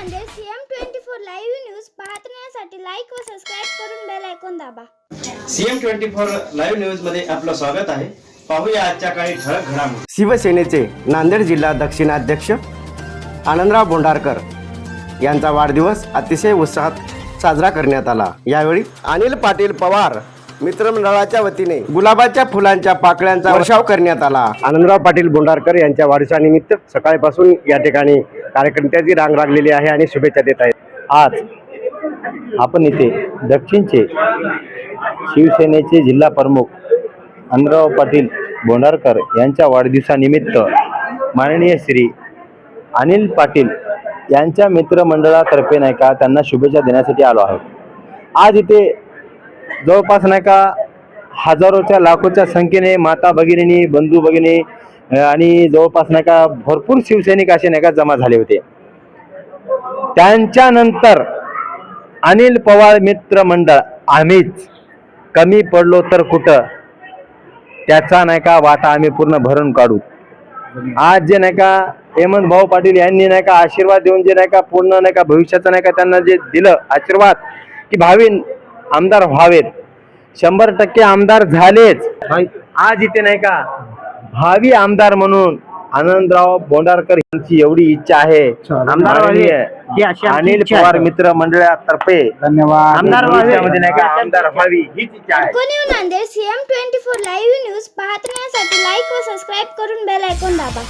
Nanded CM twenty four live news पाहण्यासाठी like व subscribe करून बेल ऐकून दाबा. सीएम ट्वेंटी फोर लाईव्ह न्यूजमध्ये आपलं स्वागत आहे. पाहूया आजच्या काही ठळक घडामोडी. शिवसेनेचे नांदेड जिल्हा दक्षिणाध्यक्ष आनंदराव बोंडारकर यांचा वाढदिवस अतिशय उत्साहात साजरा करण्यात आला. यावेळी अनिल पाटील पवार मित्रमंडळाच्या वतीने गुलाबाच्या फुलांच्या पाकळ्यांचा वर्षाव करण्यात आला. आनंदराव पाटील बोंडारकर यांच्या वाढदिवसानिमित्त सकाळपासून या ठिकाणी कार्यकर्त्याची रांग लागलेली आहे आणि शुभेच्छा देत आहेत. आज आपण इथे दक्षिणचे शिवसेनेचे जिल्हा प्रमुख अनराव पाटील बोंडारकर यांच्या वाढदिवसानिमित्त माननीय श्री अनिल पाटील यांच्या मित्रमंडळातर्फे नाही का त्यांना शुभेच्छा देण्यासाठी आलो आहोत. आज इथे जवळपास नाही का हजारोच्या लाखोच्या संख्येने माता भगिनी बंधू भगिनी आणि जवळपास नाही का भरपूर शिवसैनिक असे नाही का जमा झाले होते. त्यांच्यानंतर अनिल पवार मित्र मंडळ आम्हीच कमी पडलो तर कुठं? त्याचा नाही का वाटा आम्ही पूर्ण भरून काढू. आज जे नाही का हेमंत भाऊ पाटील यांनी नाही का आशीर्वाद देऊन जे नाही का पूर्ण नाही का भविष्याचं नाही का त्यांना जे दिलं आशीर्वाद की भावी आमदार व्हावेत. शंभर टक्के आमदार झालेच. आज इथे नाही का भावी आमदार म्हणून आनंदराव बोंडारकर यांची एवढी इच्छा आहे. आमदार अनिल पवार मित्र मंडळातर्फे धन्यवाद. आमदार भविष्यामध्ये नाही का आमदार व्हावी. हीच इच्छा आहे. Nanded CM twenty four live news पाहण्यासाठी लाईक व सबस्क्राईब करून बेल ऐकून दाबा.